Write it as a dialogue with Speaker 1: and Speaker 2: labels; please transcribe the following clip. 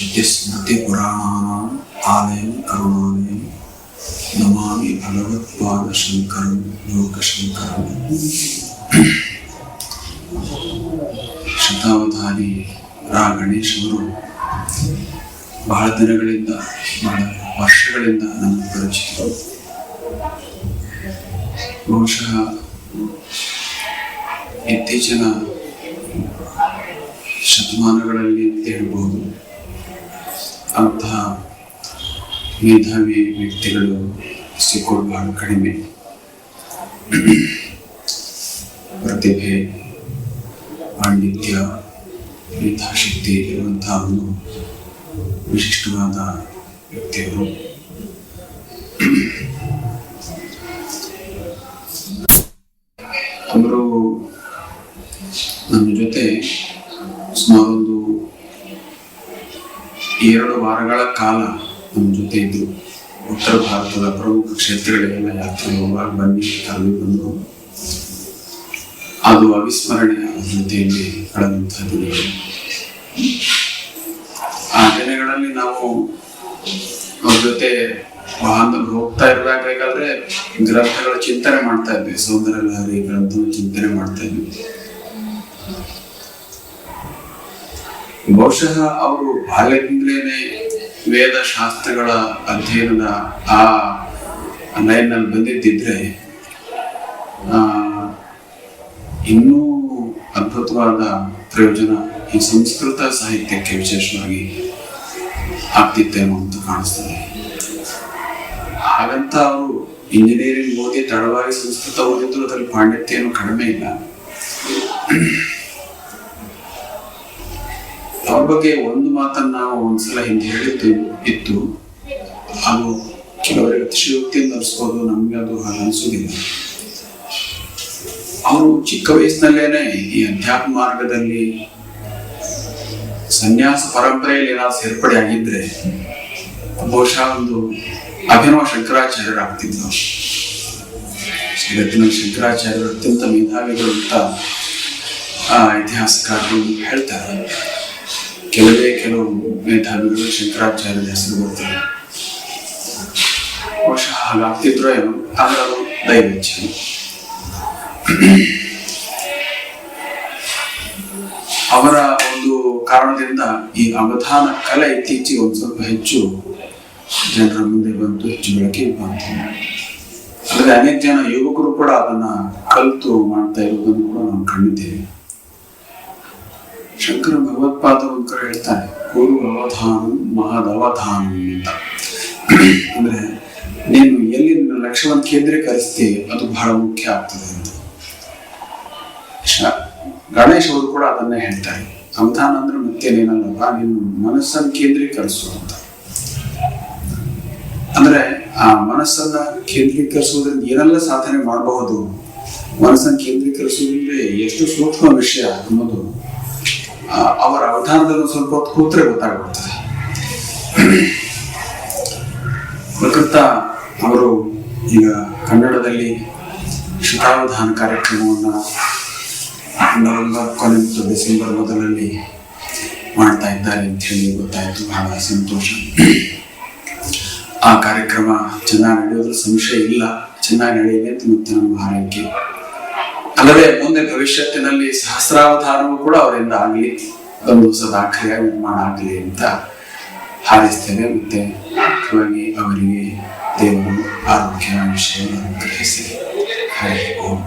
Speaker 1: శుద్ధస్మృతిపురాణానాం ఆలయం ನಮಾಮಿ నమామి ಶಂಕರ ಲೋಕ ಶಂಕರ ಶತಾವಧಾರಿ ರಾ ಗಣೇಶವರು ಬಹಳ ದಿನಗಳಿಂದ, ಬಹಳ ವರ್ಷಗಳಿಂದ ನಮ್ಮ ಪರಿಚಿತರು. ಬಹುಶಃ ಇತ್ತೀಚಿನ ಶತಮಾನಗಳಲ್ಲಿ ಅಂತ ಹೇಳ್ಬೋದು. ಅಂತಹ ಮೇಧಾವಿ ವ್ಯಕ್ತಿಗಳು ಸಿಕ್ಕೋದು ಬಹಳ ಕಡಿಮೆ. ಪ್ರತಿಭೆ, ಪಾಂಡಿತ್ಯ, ಮೇಧಾಶಕ್ತಿ ಇರುವಂತಹ ಒಂದು ವಿಶಿಷ್ಟವಾದ ವ್ಯಕ್ತಿಯವರು. ಅವರು ನಮ್ಮ ಜೊತೆ ಸುಮಾರು ಎರಡು ವಾರಗಳ ಕಾಲ ನಮ್ಮ ಜೊತೆ ಇದ್ದು ಉತ್ತರ ಭಾರತದ ಪ್ರಮುಖ ಕ್ಷೇತ್ರಗಳಿಗೆಲ್ಲ ಯಾತ್ರೆ ಹೋಗುವಾಗ ಬನ್ನಿ ಕರೆದು ಬಂದು ಅದು ಅವಿಸ್ಮರಣೀಯ ಜೊತೆಯಲ್ಲಿ ಕಳೆದಂತಹ ದಿನಗಳು. ಆ ದಿನಗಳಲ್ಲಿ ನಾವು ಅವ್ರ ಜೊತೆ ವಾಹನದಲ್ಲಿ ಹೋಗ್ತಾ ಇರಬೇಕಾದ್ರೆ ಗ್ರಂಥಗಳ ಚಿಂತನೆ ಮಾಡ್ತಾ ಇದ್ವಿ. ಸೌಂದರ್ಯ ಲಹರಿ ಚಿಂತನೆ ಮಾಡ್ತಾ ಇದ್ವಿ. ಬಹುಶಃ ಅವರು ಬಾಲ್ಯದಿಂದಲೇನೆ ವೇದ ಶಾಸ್ತ್ರಗಳ ಅಧ್ಯಯನದ ಆ ಲೈನ್ನಲ್ಲಿ ಬಂದಿದ್ದಿದ್ರೆ ಇನ್ನೂ ಅದ್ಭುತವಾದ ಪ್ರಯೋಜನ ಈ ಸಂಸ್ಕೃತ ಸಾಹಿತ್ಯಕ್ಕೆ ವಿಶೇಷವಾಗಿ ಆಗ್ತಿತ್ತೇನೋ ಅಂತ ಕಾಣಿಸ್ತದೆ. ಹಾಗಂತ ಅವರು ಇಂಜಿನಿಯರಿಂಗ್ ಓದಿ ತಡವಾಗಿ ಸಂಸ್ಕೃತ ಓದಿದ್ರು ಅದರಲ್ಲಿ ಪಾಂಡಿತ್ಯ ಏನು ಕಡಿಮೆ ಇಲ್ಲ. ಅವ್ರ ಬಗ್ಗೆ ಒಂದು ಮಾತನ್ನ ನಾವು ಒಂದ್ಸಲ ಹಿಂದೆ ಹೇಳಿದ್ದು ಇತ್ತು. ಅದು ಕೆಲವರಿಗೆ ಅತಿಶಯೋಕ್ತಿಯಿಂದ ಅನಿಸ್ಬೋದು, ನಮ್ಗೆ ಅದು ಹಾಗೆ ಅನಿಸೋದಿಲ್ಲ. ಅವರು ಚಿಕ್ಕ ವಯಸ್ಸಿನಲ್ಲೇನೆ ಈ ಅಧ್ಯಾತ್ಮ ಮಾರ್ಗದಲ್ಲಿ ಸನ್ಯಾಸ ಪರಂಪರೆಯಲ್ಲಿ ಏನಾದ್ರು ಸೇರ್ಪಡೆ ಆಗಿದ್ರೆ ಬಹುಶಃ ಒಂದು ಅಭಿನವ ಶಂಕರಾಚಾರ್ಯರಾಗ್ತಿದ್ರು ಜಗತ್ತಿನ ಶಂಕರಾಚಾರ್ಯರು ಅತ್ಯಂತ ಮೇಧಾವಿಗಳು ಅಂತ ಇತಿಹಾಸಕಾರರು ಹೇಳ್ತಾರೆ. ಕೆಲವೇ ಕೆಲವು ಮೇಧಾವಿಗಳು ಶಂಕರಾಚಾರ್ಯರ ಹೆಸರು ಬರ್ತಾರೆ. ಬಹುಶಃ ಹಾಗಾಗ್ತಿದ್ರು ಏನೋ, ಆದ್ರೆ ಅದು ಅವರ ಒಂದು ಕಾರಣದಿಂದ ಈ ಅವಧಾನ ಕಲೆ ಇತ್ತೀಚೆಗೆ ಒಂದು ಸ್ವಲ್ಪ ಹೆಚ್ಚು ಜನರ ಮುಂದೆ ಬಂತು, ಹೆಚ್ಚು ಬೆಳಕಿಗೆ ಬಂತು. ಅಂದ್ರೆ ಅನೇಕ ಜನ ಯುವಕರು ಕೂಡ ಅದನ್ನ ಕಲಿತು ಮಾಡ್ತಾ ಇರೋದನ್ನು ಕೂಡ ನಾವು ಕಂಡಿದ್ದೇವೆ. ಶಂಕರ ಭಗವತ್ಪಾದರು ಅಂತ ಹೇಳ್ತಾರೆ. ಗುರು ಅವಧಾನ ಮಹದವಧಾನ ಅಂತ. ಅಂದ್ರೆ ನೀನು ಎಲ್ಲಿ ನಿನ್ನ ಲಕ್ಷ್ಯವನ್ನು ಕೇಂದ್ರೀಕರಿಸ್ತೀವಿ ಅದು ಬಹಳ ಮುಖ್ಯ ಆಗ್ತದೆ ಅಂತ. ಗಣೇಶ್ ಅವರು ಕೂಡ ಅದನ್ನೇ ಹೇಳ್ತಾರೆ. ಅವಧಾನ ಅಂದ್ರೆ ಮತ್ತೇನೇನಲ್ಲಪ್ಪ? ನೀನು ಮನಸ್ಸನ್ನು ಕೇಂದ್ರೀಕರಿಸು ಅಂತ. ಅಂದ್ರೆ ಆ ಮನಸ್ಸನ್ನ ಕೇಂದ್ರೀಕರಿಸುವುದರಿಂದ ಏನೆಲ್ಲ ಸಾಧನೆ ಮಾಡಬಹುದು? ಮನಸ್ಸನ್ನು ಕೇಂದ್ರೀಕರಿಸುವುದಂದ್ರೆ ಎಷ್ಟು ಸೂಕ್ಷ್ಮ ವಿಷಯ ಅನ್ನೋದು. ಅವರ ಅವಧಾನದಲ್ಲಿ ಸ್ವಲ್ಪ ಹೊತ್ತು ಕೂತ್ರೆ ಗೊತ್ತಾಗ್ಬಿಡ್ತದೆ. ಪ್ರಕೃತ ಅವರು ಈಗ ಕನ್ನಡದಲ್ಲಿ ಶತಾವಧಾನ ಕಾರ್ಯಕ್ರಮವನ್ನು ನವೆಂಬರ್ ಕೊನೆ ಮತ್ತು ಡಿಸೆಂಬರ್ ಮೊದಲಲ್ಲಿ ಮಾಡ್ತಾ ಇದ್ದಾರೆ ಅಂತ ಹೇಳಿ ಗೊತ್ತಾಯಿತು. ಬಹಳ ಸಂತೋಷ. ಆ ಕಾರ್ಯಕ್ರಮ ಚೆನ್ನಾಗಿ ನಡೆಯೋದ್ರ ಸಂಶಯ ಇಲ್ಲ. ಚೆನ್ನಾಗಿ ನಡೆಯಲಿ ಅಂತ ಮತ್ತೆ ನಮ್ಮ ಹಾರೈಕೆ. ಅಲ್ಲದೆ ಮುಂದೆ ಭವಿಷ್ಯತ್ತಿನಲ್ಲಿ ಸಹಸ್ರಾವತಾರವು ಕೂಡ ಅವರಿಂದ ಆಗಲಿ ಒಂದು ಹೊಸ ದಾಖಲೆಯ ನಿರ್ಮಾಣ ಆಗಲಿ ಅಂತ ಹಾರೈಸ್ತೇವೆ ಮತ್ತೆ ಮುಖ್ಯವಾಗಿ ಅವರಿಗೆ ದೇವರು ಆರೋಗ್ಯ ವಿಷಯವನ್ನು ಗ್ರಹಿಸಿ ಹರಿ ಓಂ.